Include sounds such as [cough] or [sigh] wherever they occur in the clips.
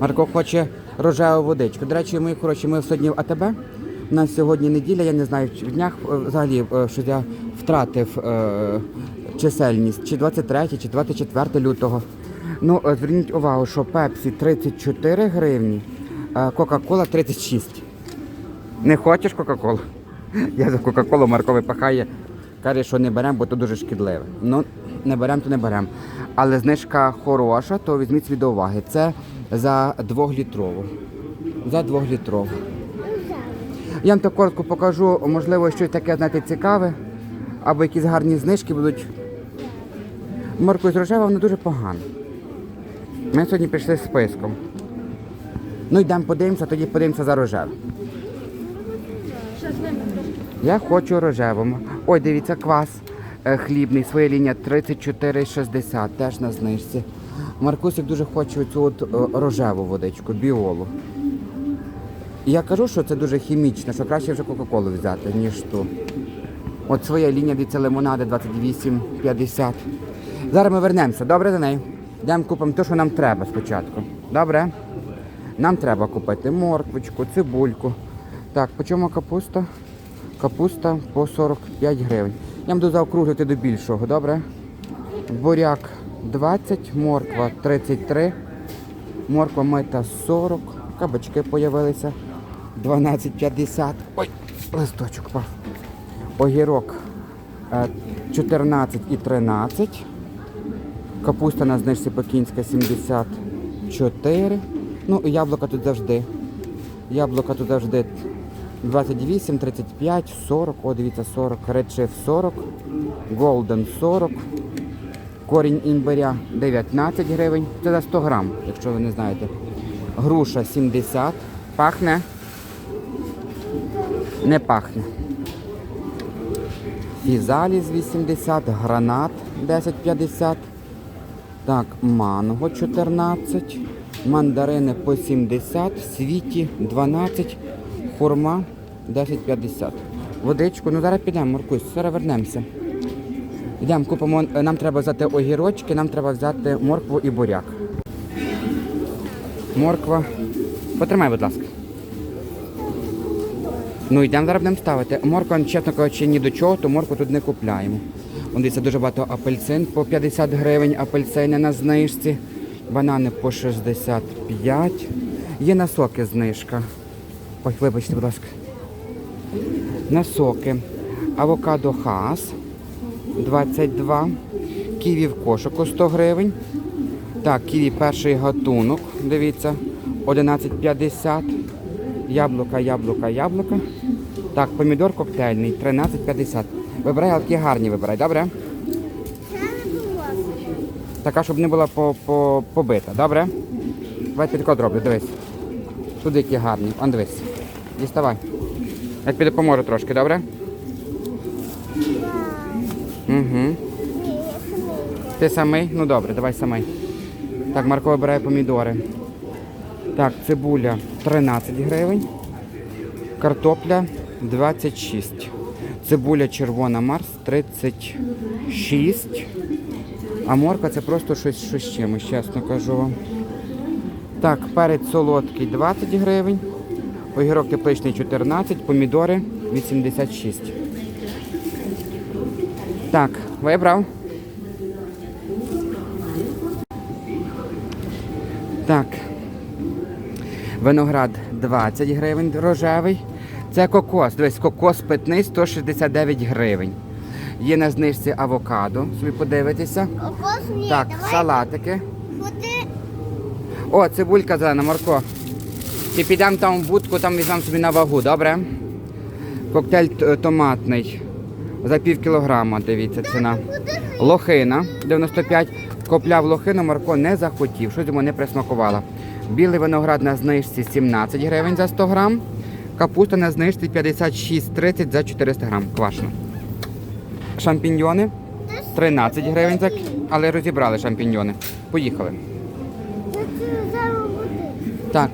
Марко хоче рожеву водичку. До речі, мої хороші, ми сьогодні в АТБ. У нас сьогодні неділя, я не знаю, в днях е, взагалі, е, що я втратив е, чисельність, чи 23, чи 24 лютого. Ну, е, зверніть увагу, що Пепсі 34 гривні, а Кока-Кола 36. Не хочеш Кока-Колу? [laughs] Я за Кока-Колу Марко випахає. Каже, що не беремо, бо то дуже шкідливе. Ну, не беремо, то не беремо. Але знижка хороша, то візьміть собі до уваги. Це за двохлітрову. За двохлітрову. Я вам так коротко покажу, можливо, щось таке, знаєте, цікаве, або якісь гарні знижки будуть. Марко з рожева воно дуже погано. Ми сьогодні прийшли з списком. Ну йдемо подивимося, тоді подивимося за рожеве. Я хочу рожевому. Ой, дивіться, квас хлібний, своя лінія 34,60, теж на знижці. Маркусик дуже хоче цю от е, рожеву водичку, біолу. Я кажу, що це дуже хімічно, що краще вже Кока-Колу взяти, ніж ту. От своя лінія, дивіться, лимонади 28,50. Зараз ми вернемося, добре до неї? Йдемо купимо те, що нам треба спочатку. Добре? Нам треба купити морквочку, цибульку. Так, по чому капуста? Капуста по 45 гривень. Я буду заокруглювати до більшого, добре? Буряк 20, морква 33, морква мита 40, кабачки появилися 12,50. Ой, листочок пав. Огірок е, 14 і 13. Капуста на знижці Пекінська 74. Ну, і яблука тут завжди. Яблука тут завжди 28, 35, 40, о, дивіться, 40, редшиф 40, голден 40, корінь імбиря 19 гривень. Це за 100 грам, якщо ви не знаєте. Груша 70. Пахне? Не пахне. Фізаліс 80, гранат 10,50. Так, манго 14, мандарини по 70, світі 12, хурма 10,50. Водичку, ну зараз підемо, Маркусь, зараз вернемося. Йдемо, купимо, е, нам треба взяти огірочки, нам треба взяти моркву і буряк. Морква. Потримай, будь ласка. Ну йдемо зараз будемо ставити. Морква, чесно кажучи, ні до чого, то моркву тут не купляємо. Дивіться, дуже багато апельсин по 50 гривень, апельсини на знижці, банани по 65. Є на соки знижка. Ой, вибачте, будь ласка. На соки. Авокадо хас 22. Ківі в кошику 100 гривень. Так, ківі перший гатунок, дивіться, 11,50. Яблука, яблука, яблука. Так, помідор коктейльний, 13,50. Вибирай, але такі гарні вибирай, добре? Така, щоб не була по, по, побита, добре? Давай підкод роблю, дивись. Тут які гарні. Он дивись. Діставай. Я тобі допоможу трошки, добре? Угу. Ти самий? Ну добре, давай самий. Так, Марко вибирає помідори. Так, цибуля 13 гривень. Картопля 26. Цибуля червона Марс 36. А морква це просто щось, щось чимось, чесно кажу вам. Так, перець солодкий 20 гривень. Огірок тепличний 14, помідори 86. Так, вибрав. Так. Виноград 20 гривень рожевий. Це кокос. Дивись, кокос питний 169 гривень. Є на знижці авокадо. Собі подивитися. Кокос ні, Так, давай салатики. ходи. О, цибулька зелена, Марко. Ти підемо там в будку, там візьмемо собі на вагу, добре? Коктейль томатний. За пів кілограма, дивіться, ціна. Лохина 95. Копляв лохину, Марко не захотів, щось йому не присмакувало. Білий виноград на знижці 17 гривень за 100 грам. Капуста на знижці 56,30 за 400 грам. Квашено. Шампіньйони 13 гривень, за... але розібрали шампіньйони. Поїхали. Так,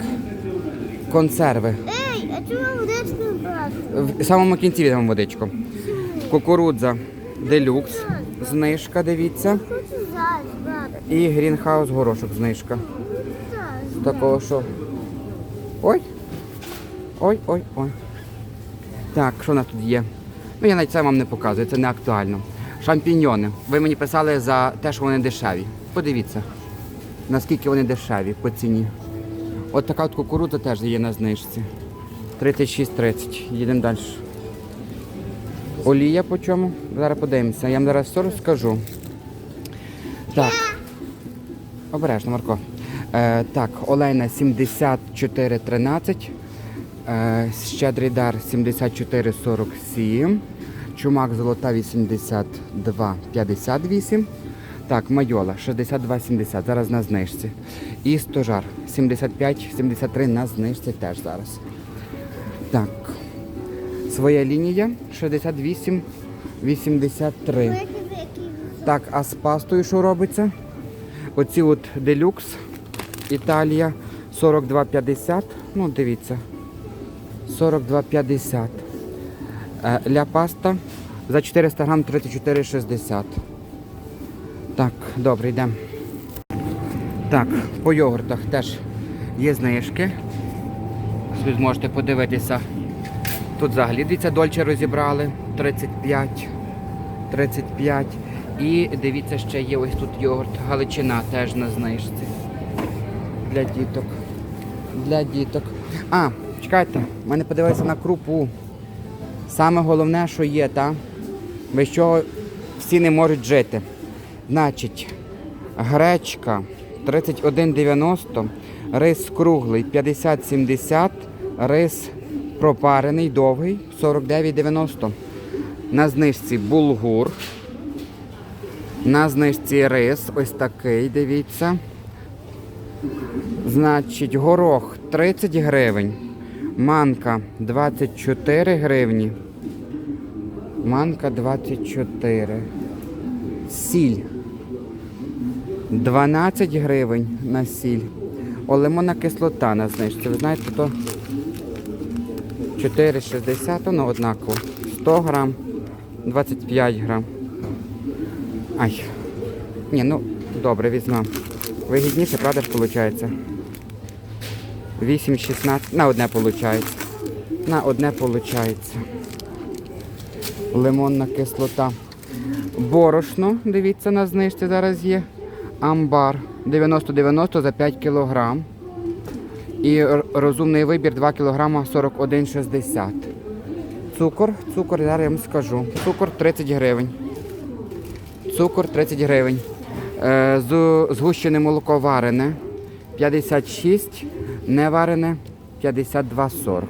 консерви. Ей, а чому водичку брати? В самому кінці візьмемо водичку. Кукурудза делюкс, знижка, дивіться. І грінхаус горошок знижка. Такого, що. Ой. Ой, ой, ой. Так, що у нас тут є? Ну, я навіть це вам не показую, це не актуально. Шампіньйони. Ви мені писали за те, що вони дешеві. Подивіться, наскільки вони дешеві по ціні. От така от кукурудза теж є на знижці. 36,30. Їдемо далі. Олія по чому? Зараз подивимося. Я вам зараз все розкажу. Так. Обережно, Марко. Е, так, олейна 74,13. Е, щедрий дар 74,47. Чумак золота 82,58. Так, майола 62,70. Зараз на знижці. І стожар 75,73 на знижці теж зараз. Так. Своя лінія 68,83. Великий, великий. Так, а з пастою що робиться? Оці от делюкс Італія 42,50. Ну, дивіться. 42,50. Е, Ля паста за 400 грам 34,60. Так, добре, йдемо. Так, по йогуртах теж є знижки. Ви зможете подивитися. Тут взагалі дивіться, дольче розібрали 35. 35. І дивіться, ще є ось тут йогурт Галичина теж на знижці. Для діток. Для діток. А, чекайте, в мене подивилися на крупу. Саме головне, що є, та? без чого всі не можуть жити. Значить, гречка 31,90, рис круглий 50,70, рис пропарений довгий 49,90. На знижці булгур. На знижці рис, ось такий, дивіться. Значить, горох 30 гривень. Манка 24 гривні. Манка 24. Сіль 12 гривень на сіль. О, лимонна кислота на знижці. Ви знаєте, то 4,60, воно однаково. 100 грам, 25 грам. Ай. Ні, ну добре, візьмемо. Вигідніше, правда ж, виходить? 8,16. На одне виходить. На одне виходить. Лимонна кислота. Борошно, дивіться, на знижці зараз є. Амбар 90-90 за 5 кг. І розумний вибір 2 кг 41,60. Цукор, цукор, зараз я вам скажу. Цукор 30 гривень. Цукор 30 гривень. Е, Згущене молоко варене 56, не варене 52,40.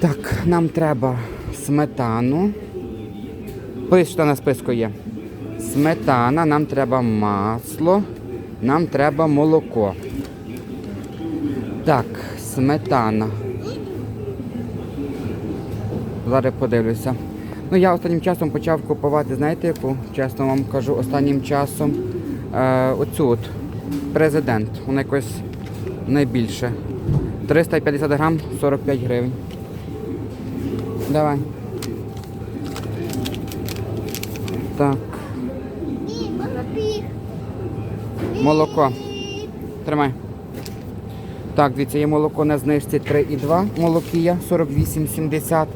Так, нам треба сметану. Пис, що на списку є. Сметана, нам треба масло, нам треба молоко. Так, сметана. Зараз подивлюся. Ну, я останнім часом почав купувати, знаєте яку? Чесно вам кажу, останнім часом е, оцю от президент. Вона якось найбільше. 350 грам 45 гривень. Давай. Так, Ні, молодий. Молоко. Тримай. Так, дивіться, є молоко на знижці 3,2 молокія 48,70,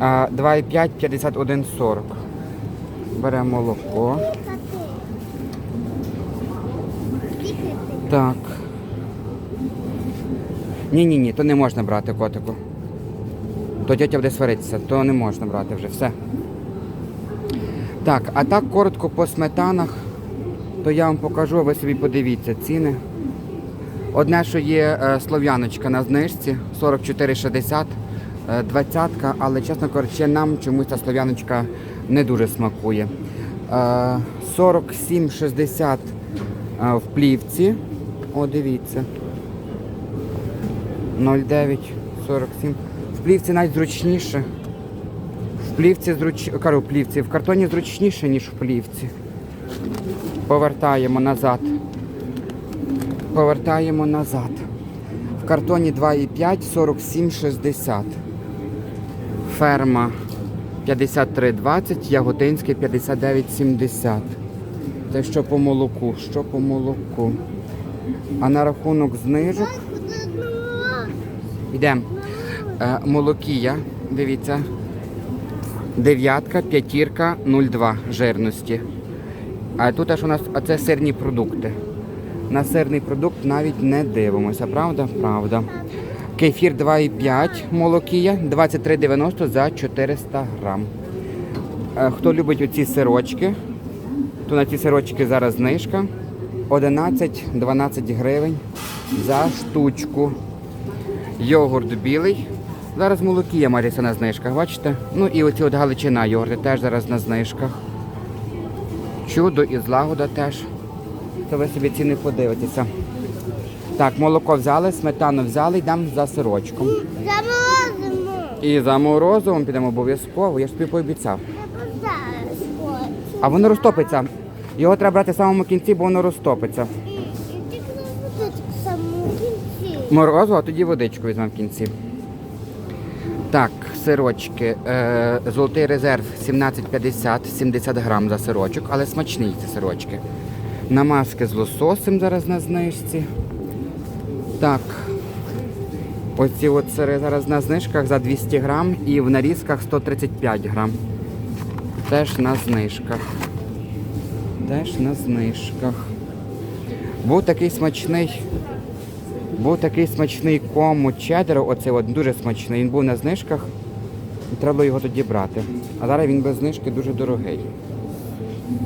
2,5 51,40. Беремо молоко. Так. Ні, ні, ні, то не можна брати котику. То тетя буде сваритися, то не можна брати вже все. Так, а так коротко по сметанах, то я вам покажу, ви собі подивіться ціни. Одне, що є е, слов'яночка на знижці 44,60, е, двадцятка, але чесно кажучи, нам чомусь ця слов'яночка не дуже смакує. Е, 47,60 е, в плівці. О, дивіться. 0,9, 47. В плівці навіть зручніше. В плівці зруч... кажу, в плівці. В картоні зручніше, ніж в плівці. Повертаємо назад. Повертаємо назад. В картоні 2,5, 47,60. Ферма 53,20, Яготинське 59,70. Те, що по молоку, що по молоку. А на рахунок знижок йдемо. Е, молокія, дивіться. Дев'ятка, п'ятірка, 0,2 жирності. А тут аж у нас а сирні продукти. На сирний продукт навіть не дивимося, правда? Правда. Кефір 2,5 молокія, 23,90 за 400 грам. Е, Хто любить оці сирочки, то на ці сирочки зараз знижка 11-12 гривень за штучку. Йогурт білий. Зараз молокія Маріса на знижках, бачите? Ну і оці от галичина йогурти теж зараз на знижках. Чудо і злагода теж. То ви собі ціни подивитеся. Так, молоко взяли, сметану взяли, йдемо за сирочком. Заморозимо. І за морозивом підемо обов'язково, я ж тобі пообіцяв. А воно розтопиться. Його треба брати в самому кінці, бо воно розтопиться. Морозиво, а тоді водичку візьмемо в кінці. Так, сирочки. Е, золотий резерв 17,50, 70 грам за сирочок, але смачні ці сирочки. Намазки з лососем зараз на знижці. Так. Оці от сири зараз на знижках за 200 грам і в нарізках 135 грам. Теж на знижках. Теж на знижках. Був такий смачний був такий смачний кому чеддер, оцей от дуже смачний. Він був на знижках. І треба його тоді брати. А зараз він без знижки дуже дорогий.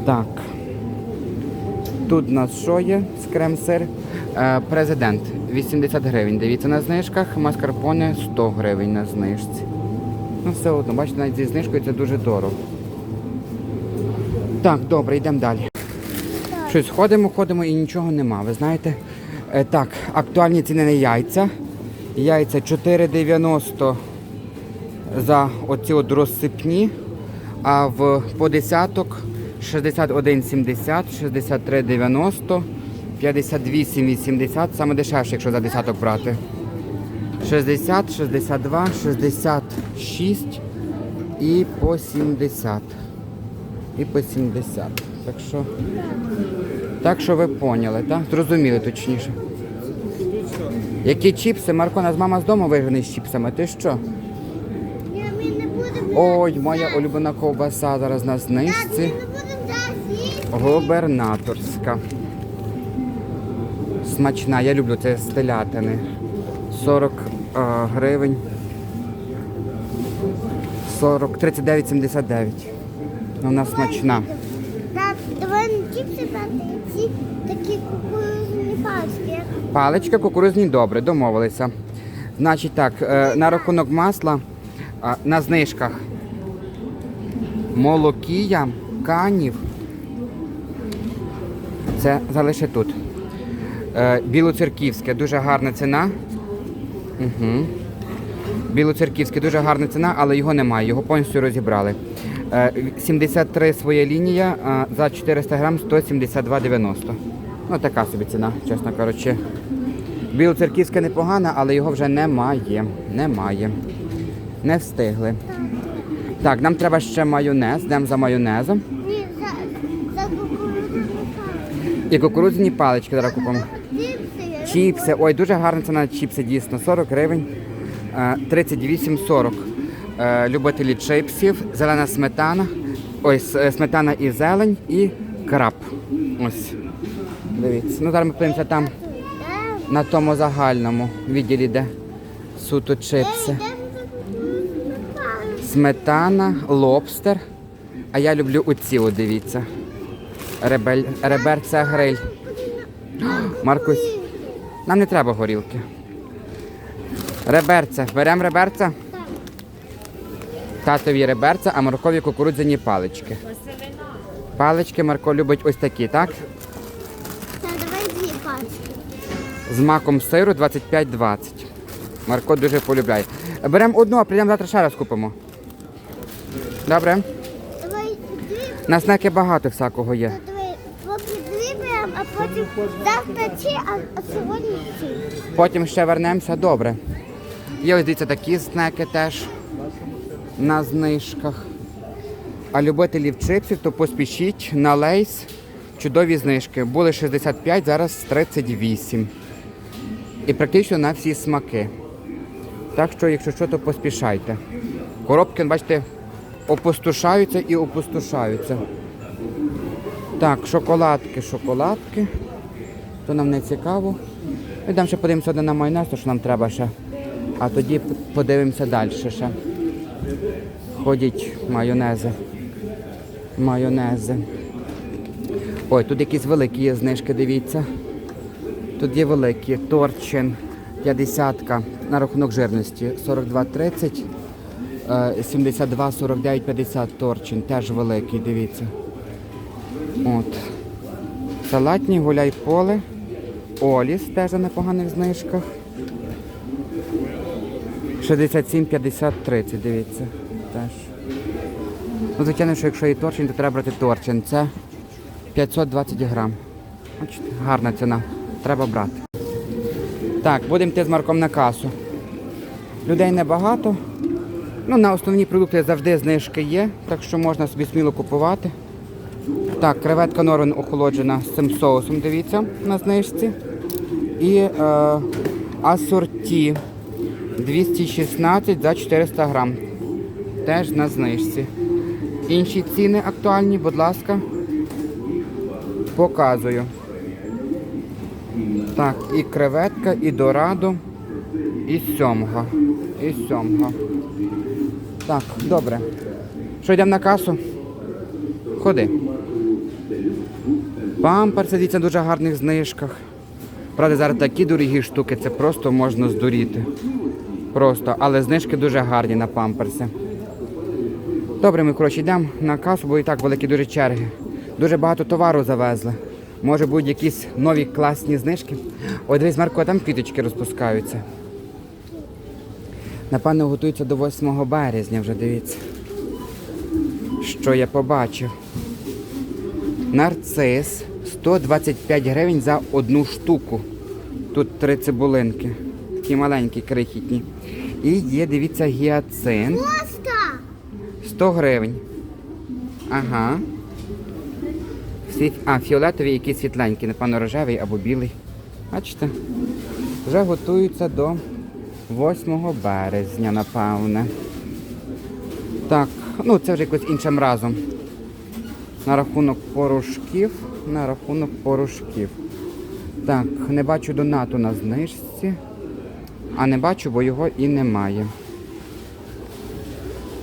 Так. Тут у нас що є? з крем-сир? Е, президент 80 гривень. Дивіться на знижках. Маскарпоне 100 гривень на знижці. Ну все одно, бачите, навіть зі знижкою це дуже дорого. Так, добре, йдемо далі. Щось ходимо, ходимо і нічого нема. Ви знаєте? Е, так, актуальні ціни на яйця. Яйця 4,90 за оці от розсипні, а в по десяток 61,70, 63,90, 58,80, саме дешевше, якщо за десяток брати. 60, 62, 66 і по 70. І по 70. Так що. Так що ви поняли, так? Зрозуміли точніше. Які чіпси? Марко, нас мама з дому вигнане з чіпсами. Ти що? Ой, моя улюблена ковбаса зараз на знижці. Губернаторська. Смачна, я люблю це з телятини. 40 е, гривень. 40, 39,79. Ну, Вона смачна. Так, давай чіпси ці такі кукурузні пачки. Паличка кукурузні добре, домовилися. Значить так, е, на рахунок масла на знижках. Молокія, канів. Це залише тут. Е, Білоцерківське, дуже гарна ціна. Угу. Білоцерківське, дуже гарна ціна, але його немає, його повністю розібрали. Е, 73 своя лінія, за 400 грам 172,90. Ну така собі ціна, чесно кажучи. Білоцерківське непогана, але його вже немає. Немає. Не встигли. Так, нам треба ще майонез, йдемо за майонезом. Ні, за, за кукурузні пачки. І кукурудзяні палички зараз купимо. Чіпси. Чіпси, ой, дуже гарна ціна на чіпси, дійсно. 40 гривень, е, 38,40. Е, Любителі чипсів, зелена сметана, ой, е, сметана і зелень і краб. Ось. Дивіться. Ну зараз ми подивимося там на тому загальному відділі, де суто чипси. Сметана, лобстер. А я люблю оці, от дивіться. Ребель, реберця гриль. Маркусь, нам не треба горілки. Реберця. Беремо реберця. Татові реберця, а Маркові кукурудзяні палички. Палички Марко любить ось такі, так? Та давай дві пачки. З маком сиру 25-20. Марко дуже полюбляє. Беремо одну, а прийдемо завтра ще раз купимо. Добре? На снеки багато всякого є. поки а потім завтра ці, а, сьогодні ці. Потім ще вернемося, добре. Є ось дивіться такі снеки теж на знижках. А любителів чипсів, то поспішіть на лейс чудові знижки. Були 65, зараз 38. І практично на всі смаки. Так що, якщо що, то поспішайте. Коробки, бачите, опустошаються і опустошаються. Так, шоколадки, шоколадки. То нам не цікаво. Йдемо ще подивимося на майонез, то що нам треба ще. А тоді подивимося далі ще. Ходять майонези. Майонези. Ой, тут якісь великі є знижки, дивіться. Тут є великі. Торчин 50 на рахунок жирності 42,30. Е, 72, 49, 50 торчин. Теж великий, дивіться. От. Салатні, гуляй поле. Оліс теж на непоганих знижках. 67, 50, 30, дивіться. Теж. Ну, звичайно, що якщо і торчин, то треба брати торчин. Це 520 грам. Бачите, гарна ціна. Треба брати. Так, будемо йти з Марком на касу. Людей небагато. Ну, на основні продукти завжди знижки є, так що можна собі сміло купувати. Так, креветка Норвен охолоджена з цим соусом, дивіться, на знижці. І е, асорті 216 за 400 грам. Теж на знижці. Інші ціни актуальні, будь ласка, показую. Так, і креветка, і дорадо, і сьомга. І сьомга. Так, добре. Що йдемо на касу? Ходи. Памперси, дивіться, на дуже гарних знижках. Правда, зараз такі дорогі штуки, це просто можна здуріти. Просто, але знижки дуже гарні на памперси. Добре, ми коротше йдемо на касу, бо і так великі дуже черги. Дуже багато товару завезли. Може будуть якісь нові класні знижки. Ой, дивись, Марко, там квіточки розпускаються. Напевно, готуються до 8 березня вже, дивіться. Що я побачив? Нарцис 125 гривень за одну штуку. Тут три цибулинки. Такі маленькі, крихітні. І є, дивіться, гіацинт. Коста! 100 гривень. Ага. А, фіолетові якісь світленькі, напевно, рожевий або білий. Бачите? Вже готуються до 8 березня, напевне. Так, ну це вже якось іншим разом. На рахунок порошків. На рахунок порошків. Так, не бачу донату на знижці. А не бачу, бо його і немає.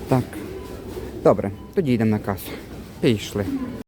Так. Добре, тоді йдемо на касу. Пішли.